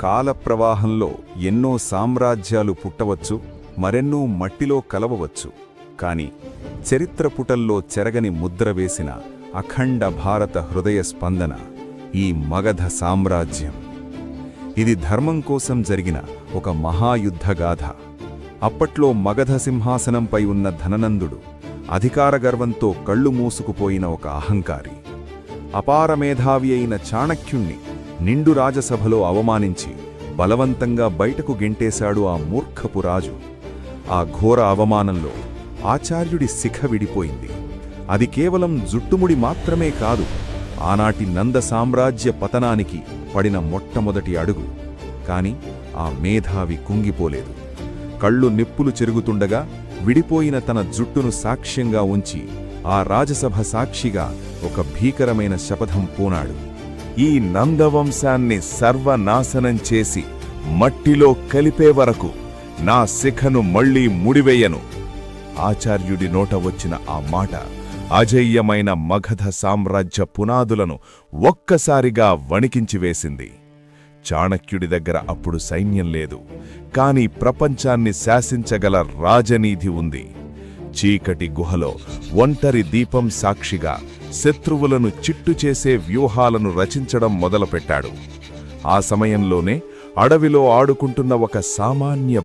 కాల ప్రవాహంలో ఎన్నో సామ్రాజ్యాలు పుట్టవచ్చు మరెన్నో మట్టిలో కలవవచ్చు. కాని చరిత్ర పుటల్లో చెరగని ముద్ర వేసిన అఖండ భారత హృదయ స్పందన ఈ మగధ సామ్రాజ్యం. ఇది ధర్మం కోసం జరిగిన ఒక మహాయుద్ధగాథ అప్పట్లో మగధ సింహాసనంపై ఉన్న ధననందుడు అధికార గర్వంతో కళ్ళు మూసుకుపోయిన ఒక అహంకారి. అపారమేధావి అయిన చాణక్యుణ్ణి నిండు రాజసభలో అవమానించి బలవంతంగా బయటకు గెంటేశాడు ఆ మూర్ఖపు రాజు. ఆ ఘోర అవమానంలో ఆచార్యుడి శిఖ విడిపోయింది. అది కేవలం జుట్టుముడి మాత్రమే కాదు ఆనాటి నంద సామ్రాజ్య పతనానికి పడిన మొట్టమొదటి అడుగు. కాని ఆ మేధావి కుంగిపోలేదు. కళ్ళు నిప్పులు చెరుగుతుండగా విడిపోయిన తన జుట్టును సాక్ష్యంగా ఉంచి ఆ రాజసభ సాక్షిగా ఒక భీకరమైన శపథం పూనాడు. ఈ నందవంశాన్ని సర్వనాశనం చేసి మట్టిలో కలిపే వరకు నా శిఖను మళ్ళీ ముడివేయను. ఆచార్యుడి నోట వచ్చిన ఆ మాట అజయ్యమైన మగధ సామ్రాజ్య పునాదులను ఒక్కసారిగా వణికించివేసింది చాణక్యుడి దగ్గర అప్పుడు సైన్యం లేదు కాని ప్రపంచాన్ని శాసించగల రాజనీధి ఉంది. చీకటి గుహలో ఒంటరి దీపం సాక్షిగా శత్రువులను చిట్టు చేసే వ్యూహాలను రచించడం మొదలుపెట్టాడు. ఆ సమయంలోనే అడవిలో ఆడుకుంటున్న ఒక సామాన్య